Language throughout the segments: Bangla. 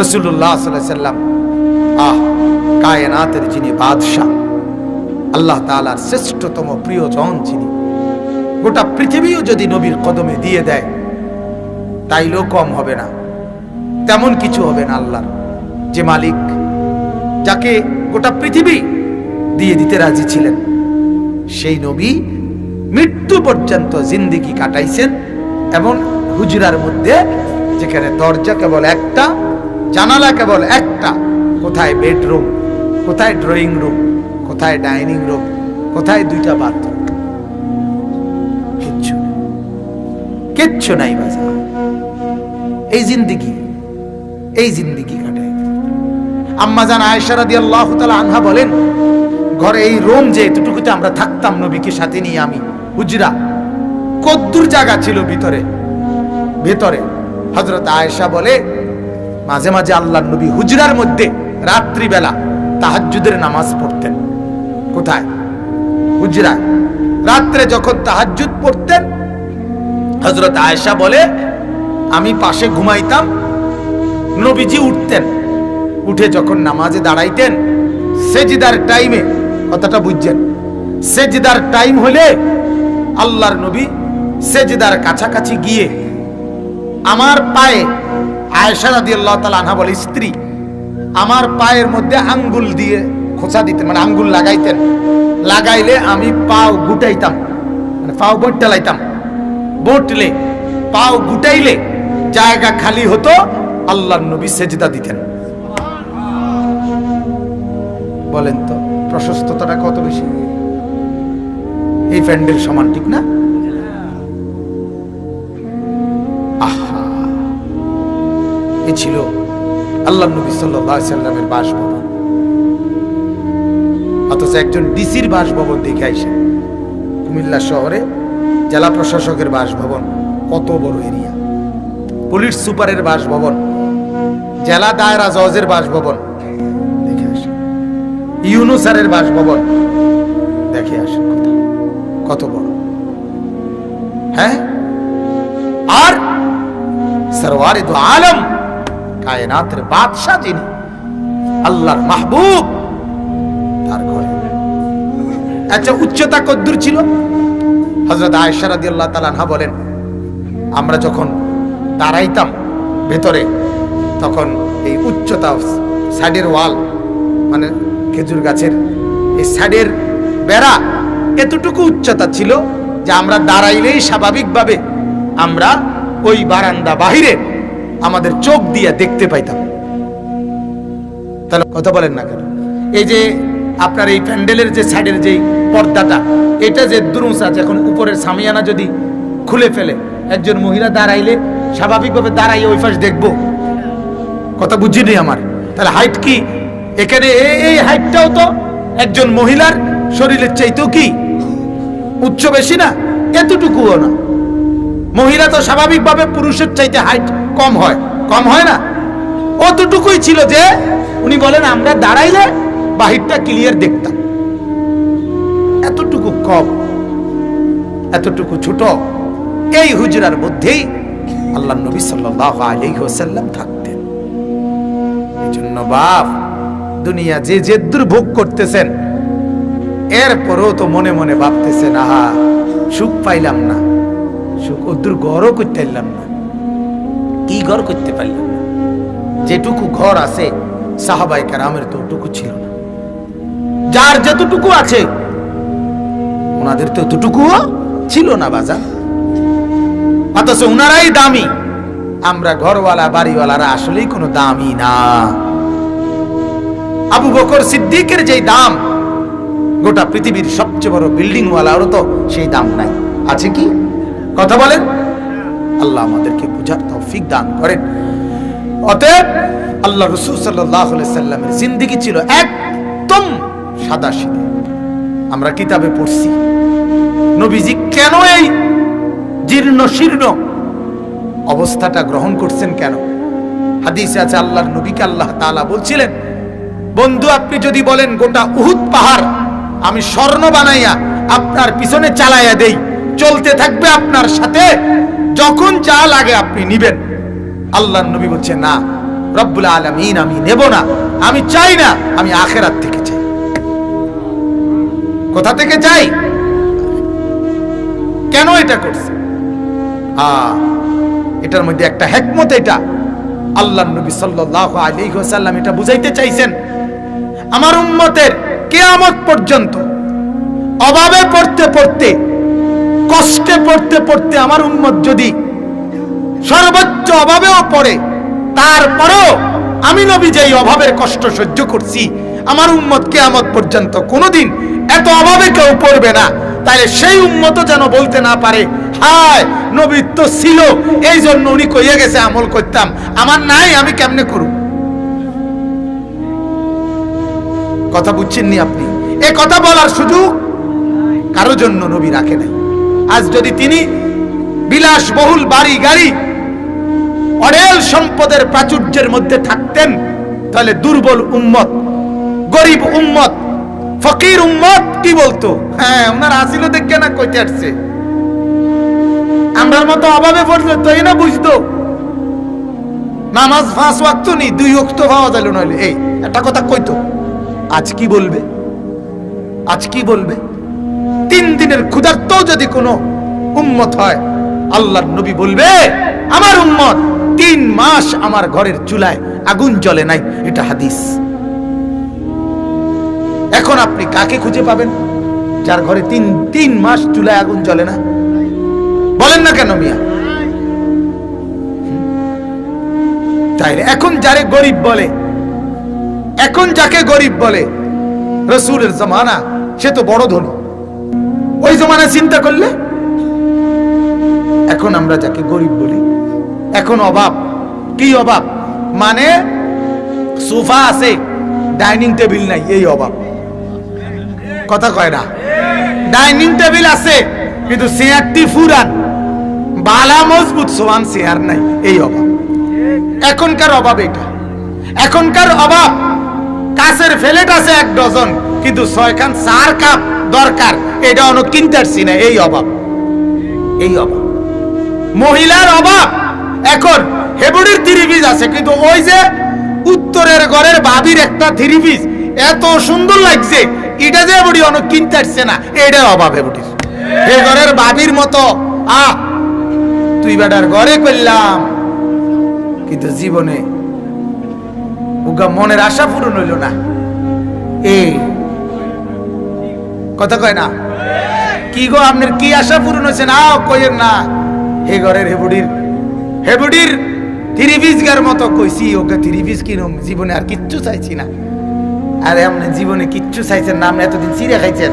রসুল্লাহ সাল্লাম। আহ, কায়নাতের যিনি বাদশাহ, আল্লাহ তালার শ্রেষ্ঠতম প্রিয়জন যিনি, গোটা পৃথিবীও যদি নবীর কদমে দিয়ে দেয় তাইলেও কম হবে না, তেমন কিছু হবে না আল্লাহর। যে মালিক, যাকে গোটা পৃথিবী দিয়ে দিতে রাজি ছিলেন, সেই নবী মৃত্যু পর্যন্ত জিন্দিগি কাটাইছেন এবং হুজরার মধ্যে যেখানে দরজা কেবল একটা জানালা কেবল একটা। কোথায় বেডরুম কোথায় ড্রয়িং রুম কোথায় ডাইনিং রুম কোথায় দুইটা বাথরুম কিচ্ছু। কিচ্ছু নাই বাজার। এই জিন্দিগি এই জিন্দিগি কাটে আম্মা জান আয়েশা রাদিয়াল্লাহু তাআলা আনহা বলেন, ঘরে এই রোম যে এতটুকুতে আমরা থাকতাম নবীকে সাথে নিয়ে আমি, হুজরা, কদ্দুর জায়গা ছিল ভিতরে। ভেতরে। হযরত আয়েশা বলে মাঝে মাঝে আল্লাহর নবী হুজরার মধ্যে রাত্রিবেলা তাহাজ্জুদের নামাজ পড়তেন। কোথায়? হুজরা রাত্রে যখন তাহাজ্জুদ পড়তেন হজরত আয়েশা বলে, আমি পাশে ঘুমাইতাম। নবীজি উঠতেন। উঠে যখন নামাজে দাঁড়াইতেন, সেজিদার টাইমে, কথাটা বুঝছেন, সেজিদার টাইম হলে আল্লাহর নবী সেজিদার কাছাকাছি গিয়ে আমার পায়ে আয়েশা আল্লাহ তাআলা আনহা বলে, স্ত্রী, আমার পায়ের মধ্যে আঙ্গুল দিয়ে খোঁচা দিতেন মানে আঙ্গুল লাগাইতেন। লাগাইলে আমি পাও গুটাইতাম মানে পাও বটলাইতাম বটলে পাও গুটাইলে জায়গা খালি হতো, আল্লাহর নবী সেজদা দিতেন। বলেন তো, প্রশস্ততাটা কত বেশি? এই প্যান্ডেল সমান ঠিক না? এ ছিল আল্লাহ নবী সাল্লামের বাসভবন। অথচ একজন ডিসির বাসভবন দেখে আইসে কুমিল্লা শহরে জেলা প্রশাসকের বাসভবন, কত বড় এরিয়া। পুলিশ সুপারের বাসভবন, জেলা দায়রা জজের বাসভবন দেখে আসেন। ইউনুসারের বাসভবন দেখে কথা কত বড়। হ্যাঁ? আর সরওয়ারে দু আলম কায়নাতের বাদশাহ যিনি, আল্লাহর মাহবুব তার ঘরে। আচ্ছা উচ্চতা কদ্দুর ছিল। হজরত আয়েশা রাদিয়াল্লাহু তাআলা আনহা বলেন, আমরা যখন দাঁড়াইতাম ভেতরে, তখন এই উচ্চতা সাইডের ওয়াল মানে খেজুর গাছের এই সাইডের বেড়া এতটুকু উচ্চতা ছিল যে আমরা দাঁড়াইলেই স্বাভাবিকভাবে আমরা ওই বারান্দা বাহিরে আমাদের চোখ দিয়ে দেখতে পাইতাম। তাহলে কথা বলেন না কেন? এই যে আপনার এই প্যান্ডেলের যে সাইডের যে পর্দাটা, এটা যে দুরুস আছে এখন উপরের সামিয়ানা যদি খুলে ফেলে, একজন মহিলা দাঁড়াইলে স্বাভাবিকভাবে দাঁড়াই ওই পাশ দেখব। কথা বুঝিনি আমার? তাহলে হাইট কি? এখানে এই হাইটটাও তো একজন মহিলার শরীরের চাইতেও কি? উচ্চ বেশি না? এতটুকুও না। মহিলা তো স্বাভাবিকভাবে পুরুষের চাইতে হাইট কম হয়। কম হয় না? অতটুকুই ছিল যে উনি বলেন, আমরা দাঁড়াইলে বাহিরটা ক্লিয়ার দেখতাম। এতটুকু কম, এতটুকু ছোট, এই হুজরার মধ্যেই আল্লাহ নবী সাল্লাল্লাহু আলাইহি ওয়াসাল্লাম থাকতেন। এজন্য বাপ, দুনিয়া যে যে দুর্ভোগ করতেছেন, এরপরও তো মনে মনে ভাবতেছেন, আহা, সুখ পাইলাম না। সুখ ঘরও করতে পারলাম না। কি ঘর করতে পারলাম না? যেটুকু ঘর আছে সাহাবাই কারামের তো ওটুকু ছিল না। যার যতটুকু আছে, ওনাদের তো এতটুকুও ছিল না বাজার। অথচ ওনারাই দামি। আমরা ঘরওয়ালা, বাড়িওয়ালারা আসলেই কোনো দামি না। আবু বকর সিদ্দিকের যেই দাম, গোটা পৃথিবীর সবচেয়ে বড় বিল্ডিং ওয়ালারও তো সেই দাম নাই। আছে কি? কথা বলেন। আল্লাহ আমাদেরকে বুঝার তৌফিক দান করেন। অতএব আল্লাহ রসুল সাল্লাহ সাল্লামের জিন্দিগি ছিল একদম সাদা সিধে। আমরা কিতাবে পড়ছি, নবীজি কেন এই জীর্ণ শীর্ণ অবস্থাটা গ্রহণ করছেন কেন? হাদিসে আছে, আল্লাহর নবীকে আল্লাহ তাআলা বলছিলেন, বন্ধু, আপনি যদি বলেন গোটা উহুদ পাহাড় আমি স্বর্ণ বানাইয়া আপনার পিছনে চালাইয়া দেই চলতে থাকবে আপনার সাথে, যখন যা লাগে আপনি নিবেন। আল্লাহর নবী বলছে, না, রব্বুল আলমিন, আমি নেব না, আমি চাই না, আমি আখেরাত থেকে চাই। কোথা থেকে চাই? কেন এটা করছে? এটার মধ্যে একটা হেকমত এটা। আল্লাহ নবী সাল্লাল্লাহু আলাইহি ওয়াসাল্লাম এটা বুঝাইতে চাইছেন, আমার উম্মতের কিয়ামত পর্যন্ত অভাবে পড়তে পড়তে কষ্টে পড়তে পড়তে আমার উম্মত যদি সর্বোচ্চ অভাবেও পড়ে, তারপরেও আমি নবী যেই অভাবের কষ্ট সহ্য করছি, আমার উম্মত কেয়ামত পর্যন্ত কোনোদিন এত অভাবে কেউ পড়বে না। তাহলে সেই উম্মত যেন বলতে না পারে, হায় নবী তো ছিল এই জন্য উনি কইয়া গেছে, আমল করতাম। আমার নাই, আমি কেমনে করব কথা বুঝছেননি আপনি? এ কথা বলার সুযোগ কারও জন্য নবী রাখে নাই। আজ যদি তিনি বিলাসবহুল বাড়ি গাড়ি অডেল সম্পদের প্রাচুর্যের মধ্যে থাকতেন, তাহলে দুর্বল উম্মত, গরিব উম্মত, ফকির উম্মত কি বলতো? হ্যাঁ ওনার আসিল দেখে না কইতে আসছে। আমরার মতো অভাবে পড়লে তুই না বুঝতো। নামাজ ফাঁস ওয়াক্ত নি, দুই ওক্ত পাওয়া গেল নইলে। এই, একটা কথা কইতো, আজ কি বলবে? আজ কি বলবে? তিন দিনের ক্ষুধার্ত যদি কোনো উম্মত হয়, আল্লাহর নবী বলবে, আমার উম্মত, তিন মাস আমার ঘরের চুলায় আগুন জ্বলে নাই। এটা হাদিস। এখন আপনি কাকে খুঁজে পাবেন যার ঘরে তিন তিন মাস চুলায় আগুন জ্বলে না? বলেন না কেন মিয়া? তাই এখন যারে গরিব বলে, এখন যাকে গরিব বলে, রসুলের জমানা, সে তো বড় ধনী। ওই জমানা চিন্তা করলে? এখন আমরা যাকে গরিব বলি, এখন অভাব। কি অভাব? মানে সোফা আছে, ডাইনিং টেবিল নাই, এই অভাব। কথা কয় না? ডাইনিং টেবিল আছে, কিন্তু চেয়ারটি ফুরান। বালা মজবুত, সোয়ান চেয়ার নাই, এই অভাব। এখনকার অভাব এটা। এখনকার অভাব, কাছের ফেলেট আছে এক ডজন, কিন্তু ছয়খান চার কাপ। দরকার। এটা অনেক কিনতে পারছি না এই অভাব। এই অভাব। মহিলার অভাব। এখন হেবুড়ির থ্রি আছে, কিন্তু ওই যে উত্তরের ঘরের ভাবির একটা থ্রি এত সুন্দর লাগছে, এটা যে বুড়ি অনেক কিনতে না এটার অভাব হেবুড়ির এ ঘরের ভাবির মতো, আহ, তুই বেটার ঘরে করলাম। কিন্তু জীবনে মনের আশা পূরণ হইল না। এই কথা কয় না? কি গো, আপনার কি আশা পূরণ হয়েছে? না কইের না। হে ঘরের হেবুডির হেবুডির থ্রি পিসগার মতো কইছি, ওকে থ্রি পিস কিনুম। জীবনে আর কিচ্ছু চাইছি না। আরে, আপনি জীবনে কিচ্ছু চাইছেন না, আপনি এতদিন চিড়ে খাইছেন।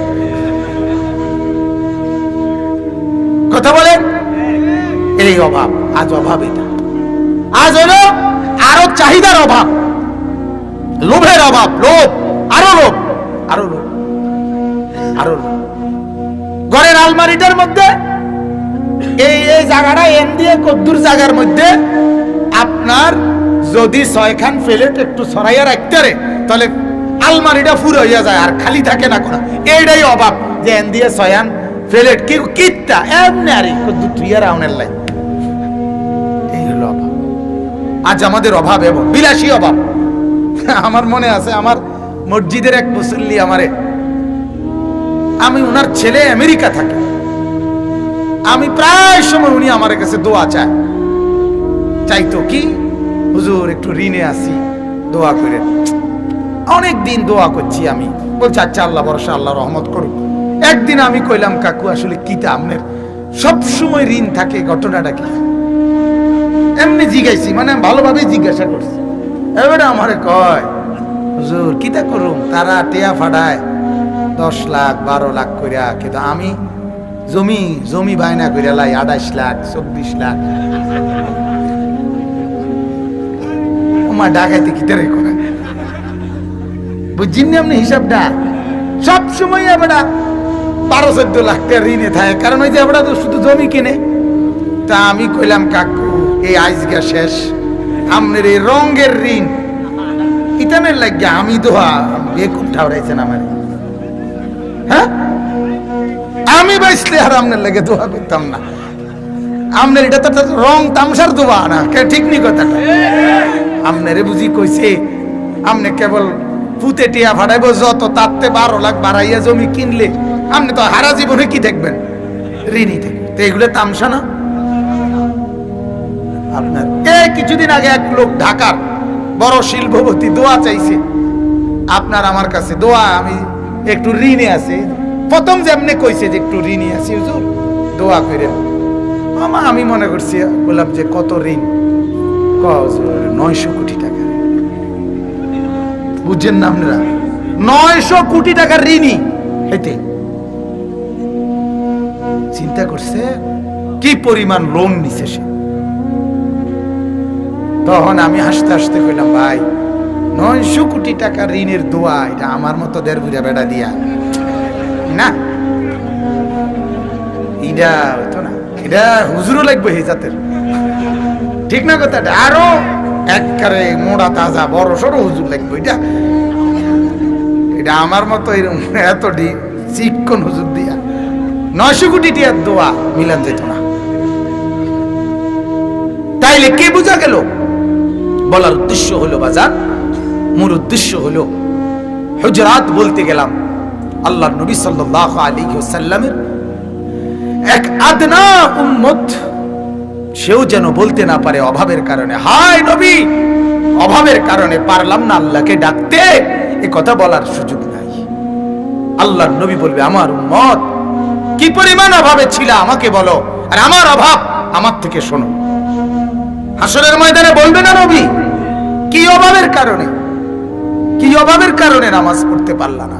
কথা বলেন? এই অভাব, আজ অভাব এটা। আজ হলো আরও চাহিদার অভাব, লোভের অভাব, লোভ, আরও লোভ আরও লোভ। আরও ঘরের আলমারিটার মধ্যে এই এই জায়গাটা এন দিয়ে কদ্দুর জায়গার মধ্যে আপনার যদি ছয়খান প্লেট একটু সরাইয়া রাখতে রে তাহলে আলমারিটা ফুর হইয়া যায় আর খালি থাকে না কোনো। এইটাই অভাব যে এন দিয়ে ছয়ান প্লেট কি কিটটা এমনি আর কদ্দুর তুইয়া রাউনের লাই। এই অভাব। আজ আমাদের অভাব এবং বিলাসী অভাব। আমার মনে আছে, আমার মসজিদের এক মুসল্লি আমারে আমি ওনার ছেলে আমেরিকা থাকে। আমি প্রায় সময় উনি আমার কাছে দোয়া চায়। চাইতো কি, হুজুর, একটু ঋণে আসি দোয়া করে অনেক দিন দোয়া করছি আমি। বলছি আচ্ছা আল্লাহ ভরসা, আল্লাহ রহমত করুক। একদিন আমি কইলাম, কাকু, আসলে কিটা আপনার? সব সময় ঋণ থাকে, ঘটনাটা কি? এমনি জিজ্ঞাসি মানে ভালোভাবে জিজ্ঞাসা করছি। এবারে আমারে কয়, হুজুর কিতা করুম? তারা টেয়া ফাটায়। দশ লাখ, বারো লাখ কইরা কিন্তু আমি জমি জমি বায়না কইরা লাই আঠাইশ লাখ, চব্বিশ লাখ। ওমা ডাকাইতে কিতারে করে? বুঝছেন না আপনি হিসাবটা? সব সময় এবারা বারো, চোদ্দ লাখ টাকা ঋণে থাকে, কারণ ওই যে এবারা তো শুধু জমি কিনে। তা আমি কইলাম, কাকু, এই আইজগা শেষ। আমনের এই রঙের ঋণ। ইতানের লাগিয়া আমি দোয়া বেকুব ঠাউরাইছেন আমার। আমি বাইসলে আর আপনার লেগে দোয়া করতাম না। আমনের এটা তো রং তামসার দোয়া না, কে ঠিক নি কথাটা? আমনেরে বুঝি কইছে আমনে কেবল পুতে টিয়া ফাটাইব, যত তাতে বারো লাখ বাড়াইয়া জমি কিনলে, আপনি তো হারা জীবনে কি দেখবেন? ঋণী থেকে তো এগুলো তামসা না? আপনার এ, কিছুদিন আগে এক লোক ঢাকার বড় শিল্পপতি দোয়া চাইছে। আপনার আমার কাছে দোয়া, আমি একটু ঋণে আছি। প্রথম যে যেমনি কইছে যে একটু ঋণে আছি, হুজুর, দোয়া করেন মামা আমি মনে করছি, বললাম যে কত ঋণ? নয়শো কোটি টাকা। বুঝছেন না আপনারা? নয়শো কোটি টাকার ঋণই হেঁটে। চিন্তা করছে, কি পরিমাণ লোন নিছে সে? তখন আমি হাসতে হাসতে কইলাম, ভাই, নয়শো কোটি টাকা ঋণের দোয়া, এটা আমার মতো দেড় বুড়া বেড়া দিয়া না? হতো না এটা হুজুরও লাগবে এই জাতের। ঠিক না কথাটা? আরও একবারে মোড়া তাজা বড় সড়ো হুজুর লাগবে এটা এটা আমার মতো এরকম হুজুর দিয়া। নয়শো কোটি টিয়ার দোয়া মিলান যেত না। তাইলে কে বোঝা গেল? বলার উদ্দেশ্য হলো বাজার মূল উদ্দেশ্য হলো, হুজরাত বলতে গেলাম আল্লাহ নবী সাল্লাল্লাহু আলাইহি ওয়াসাল্লামের এক আদনা উম্মত, সেও যেন বলতে না পারে অভাবের কারণে, হায় নবী, অভাবের কারণে পারলাম না আল্লাহকে ডাকতে। এ কথা বলার সুযোগ নাই। আল্লাহর নবী বলবে, আমার উম্মত, কি পরিমাণ অভাবে ছিল আমাকে বলো, আর আমার অভাব আমার থেকে শোনো। হাসরের ময়দানে বলবে না নবী, কি অভাবের কারণে, কি অভাবের কারণে নামাজ পড়তে পারলা না?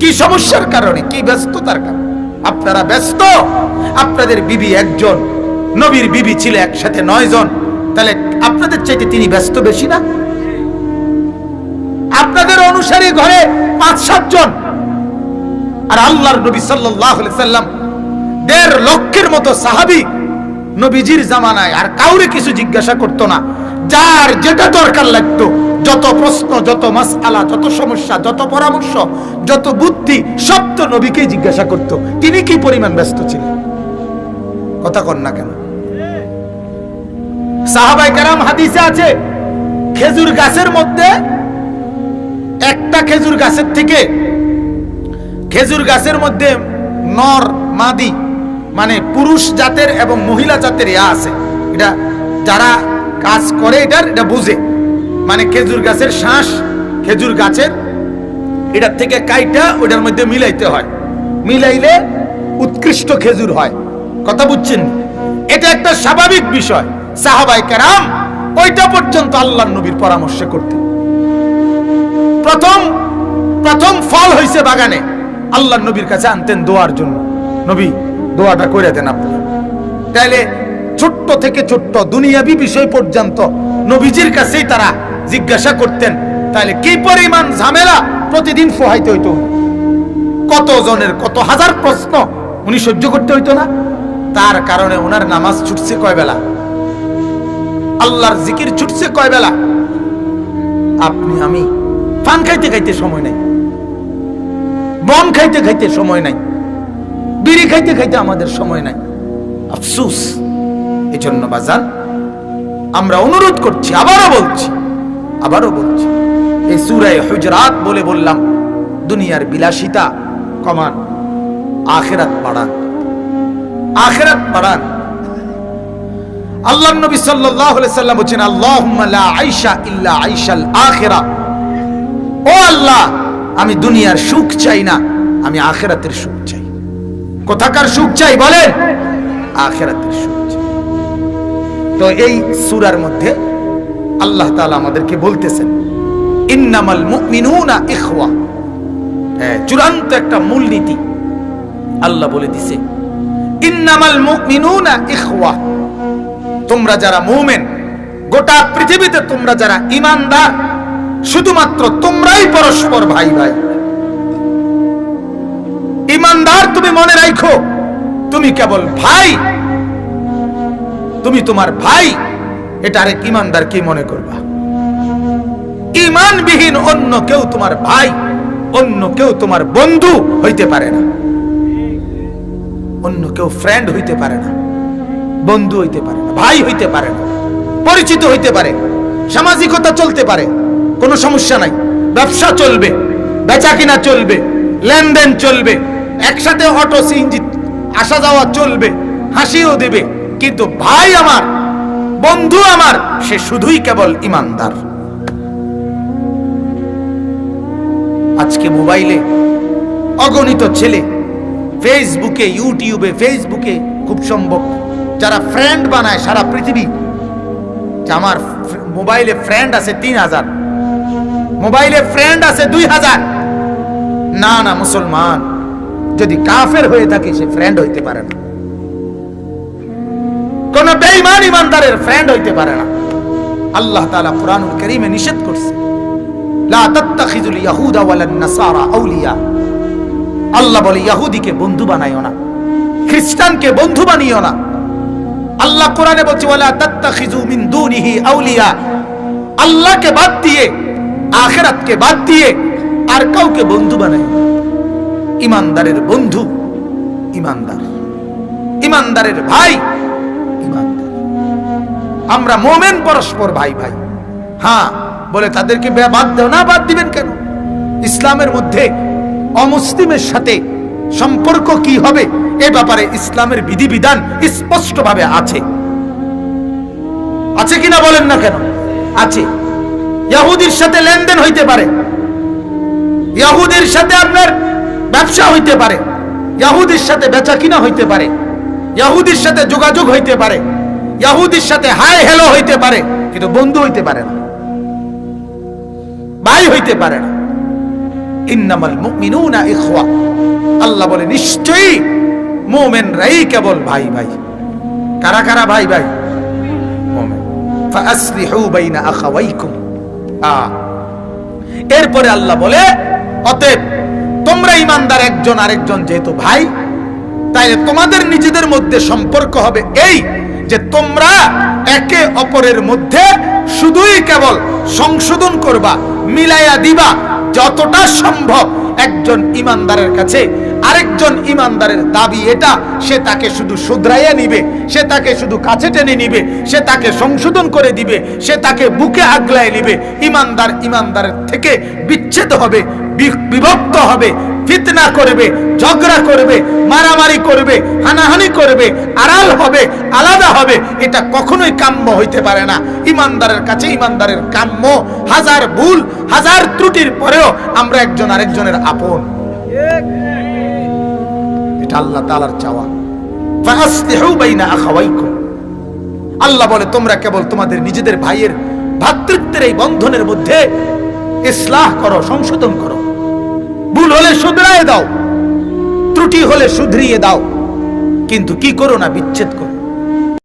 কি সমস্যার কারণে, কি ব্যস্ততার কারণে? আপনারা ব্যস্ত? আপনাদের বিবি একজন, নবীর বিবি ছিল একসাথে নয় জন। তাহলে আপনাদের চাইতে তিনি ব্যস্ত বেশি না? আপনাদের অনুসারী ঘরে পাঁচ, সাত জন। আর আল্লাহর নবী সাল্লাম দেড় লক্ষের মতো সাহাবী নবীজির জামানায়। আর কাউরে কিছু জিজ্ঞাসা করতো না। যার যেটা দরকার লাগতো যত প্রশ্ন, যত মাসআলা, যত সমস্যা, যত পরামর্শ, যত বুদ্ধি, সব তো নবীকেই জিজ্ঞাসা করতো। তিনি কি পরিমাণ ব্যস্ত ছিলেন? কথা কন না কেন? সাহাবাই কারাম হাদিসে আছে, খেজুর গাছের মধ্যে একটা খেজুর গাছের থেকে খেজুর গাছের মধ্যে নর, মাদি মানে পুরুষ জাতের এবং মহিলা জাতের ইয়া আছে। এটা যারা কাজ করে এটার, এটা বুঝে। মানে খেজুর গাছের শ্বাস খেজুর গাছের এটার থেকে কাইটা ওটার মধ্যে মিলাইতে হয়। মিলাইলে উৎকৃষ্ট খেজুর হয়। কথা বুঝছেন? এটা একটা স্বাভাবিক বিষয়। সাহাবাই কেরাম ওইটা পর্যন্ত আল্লাহ নবীর পরামর্শ করতেন। প্রথম প্রথম ফল হয়েছে বাগানে। আল্লাহ নবীর কাছে আনতেন দোয়ার জন্য। নবী, দোয়াটা করে দেন আপনি তাইলে ছোট্ট থেকে ছোট্ট দুনিয়াবি বিষয় পর্যন্ত নবীজির কাছেই তারা জিজ্ঞাসা করতেন তাহলে কি পরিমাণ ঝামেলা? প্রতিদিন ফোহাইতে হইতো। কত জনের কত হাজার প্রশ্ন উনি সহ্য করতে হইতো না? তার কারণে ওনার নামাজ ছুটছে কয় বেলা? আল্লাহর জিকির ছুটছে কয় বেলা? আপনি, আমি। পান খাইতে খাইতে সময় নাই। বন খাইতে খাইতে সময় নাই। বিড়ি খাইতে খাইতে আমাদের সময় নাই। আফসুস এই জন্য বাজান, আমরা অনুরোধ করছি, আবারও বলছি আবারও বলছি, এই সুরায় হুজরাত বলে বললাম, দুনিয়ার বিলাসিতা কমান, আখেরাত বাড়ান। আখেরাত বাড়ান। আল্লাহ নবী সাল্লাল্লাহু আলাইহি সাল্লাম আল্লাহুম্মা আইশা ইল্লা আইশাল আখিরা। ও আল্লাহ, আমি দুনিয়ার সুখ চাই না, আমি আখেরাতের সুখ চাই। কোথাকার সুখ চাই বলেন? আখেরাতের সুখ চাই। তো এই সূরার মধ্যে আল্লাহ তাআলা আমাদেরকে বলতেছেন ইন্নামাল মুমিনুনা ইখওয়া। হ্যাঁ, চূড়ান্ত একটা মূলনীতি আল্লাহ বলে দিছে ইন্নামাল মুমিনুনা ইখওয়া। তোমরা যারা মুমেন গোটা পৃথিবীতে তোমরা যারা ইমানদার শুধুমাত্র তোমরাই পরস্পর ভাই ভাই ইমানদার তুমি মনে রাখো তুমি কেবল ভাই তুমি তোমার ভাই। এটা আরেক ইমানদার কি মনে করবা? ইমানবিহীন অন্য কেউ তোমার ভাই, অন্য কেউ তোমার বন্ধু হইতে পারে না। অন্য কেউ ফ্রেন্ড হইতে পারে না, বন্ধু হইতে পারে না, ভাই হইতে পারে না, পরিচিত হইতে পারে, সামাজিকতা চলতে পারে, কোনো সমস্যা নাই। ব্যবসা চলবে বেচা কিনা চলবে, লেনদেন চলবে, একসাথে অটো, সিএনজি আসা যাওয়া চলবে, হাসিও দেবে, কিন্তু ভাই আমার বন্ধু আমার, সে শুধুই কেবল ইমানদার। আজকে মোবাইলে অগণিত ছেলে ফেসবুকে, ইউটিউবে, ফেসবুকে খুব সম্ভব। যারা ফ্রেন্ড বানায় সারা পৃথিবী। আমার মোবাইলে ফ্রেন্ড আছে তিন হাজার। মোবাইলে ফ্রেন্ড আছে দুই হাজার। না না, মুসলমান। যদি কাফের হয়ে থাকে, সে ফ্রেন্ড হইতে পারে না। কোন বেঈমান ইমানদারের ফ্রেন্ড হইতে পারে না। আল্লাহ তাআলা কারীমে নিষেধ করছে। লা ইয়াহুদা ওয়ালান নাসারা আউলিয়া। আল্লাহ বলে বন্ধু বানাইও না। খ্রিস্টানকে বন্ধু বানিও না। আল্লাহ কোরআনে বলছে, ওয়ালা মিন দুনিহি আউলিয়া। আল্লাহকে বাদ দিয়ে, আখিরাতকে বাদ দিয়ে আর কাউকে বন্ধু বানাই ইমানদারের বন্ধু ইমানদার। ইমানদারের ভাই আমরা মোমেন পরস্পর ভাই ভাই। হ্যাঁ বলে তাদেরকে বাদ দেও, না বাদ দিবেন কেন? ইসলামের মধ্যে অমুসলিমের সাথে সম্পর্ক কি হবে? এ ব্যাপারে ইসলামের বিধিবিধান স্পষ্টভাবে আছে। আছে কিনা বলেন না কেন? আছে। ইয়াহুদির সাথে লেনদেন হইতে পারে। ইয়াহুদির সাথে আপনার ব্যবসা হইতে পারে। ইয়াহুদির সাথে বেচা কিনা হইতে পারে। ইয়াহুদির সাথে যোগাযোগ হইতে পারে। ইয়াহুদির সাথে হাই হেলো হইতে পারে, কিন্তু বন্ধু হইতে পারে না। ভাই হইতে পারে না। ইন্নামাল মুমিনুনা ইখওয়া। আল্লাহ বলে, নিশ্চয়ই মুমিনরাই কেবল ভাই ভাই। কারা কারা ভাই ভাই? মুমিন। ফাসলিহু বাইনা আখাওয়াইকুম। আ। এরপরে আল্লাহ বলে, অতএব তোমরা ইমানদার একজন আরেকজন যেহেতু ভাই তাইলে তোমাদের নিজেদের মধ্যে সম্পর্ক হবে এই যে তোমরা একে অপরের মধ্যে শুধুই কেবল সংশোধন করবা, মিলাইয়া দিবা, যতটা সম্ভব। একজন ইমানদারের কাছে আরেকজন ইমানদারের দাবি এটা, সে তাকে শুধু শুধরাইয়া নিবে, সে তাকে শুধু কাছে টেনে নিবে, সে তাকে সংশোধন করে দিবে, সে তাকে বুকে আগলায় নিবে। ইমানদার ইমানদারের থেকে বিচ্ছেদ হবে বিভক্ত হবে ফিতনা করবে, ঝগড়া করবে, মারামারি করবে, হানাহানি করবে, আড়াল হবে, আলাদা হবে, এটা কখনোই কাম্য হইতে পারে না। ইমানদারের কাছে ইমানদারের কাম্য, হাজার ভুল, হাজার ত্রুটির পরেও আমরা একজন আরেকজনের আপন। এটা আল্লাহ তাআলার চাওয়া। আল্লাহ বলে, তোমরা কেবল তোমাদের নিজেদের ভাইয়ের ভ্রাতৃত্বের এই বন্ধনের মধ্যে ইসলাহ করো, সংশোধন করো। ভুল হলে শুধরায় দাও। ত্রুটি হলে শুধরিয়ে দাও। কিন্তু কি করো না বিচ্ছেদ করো।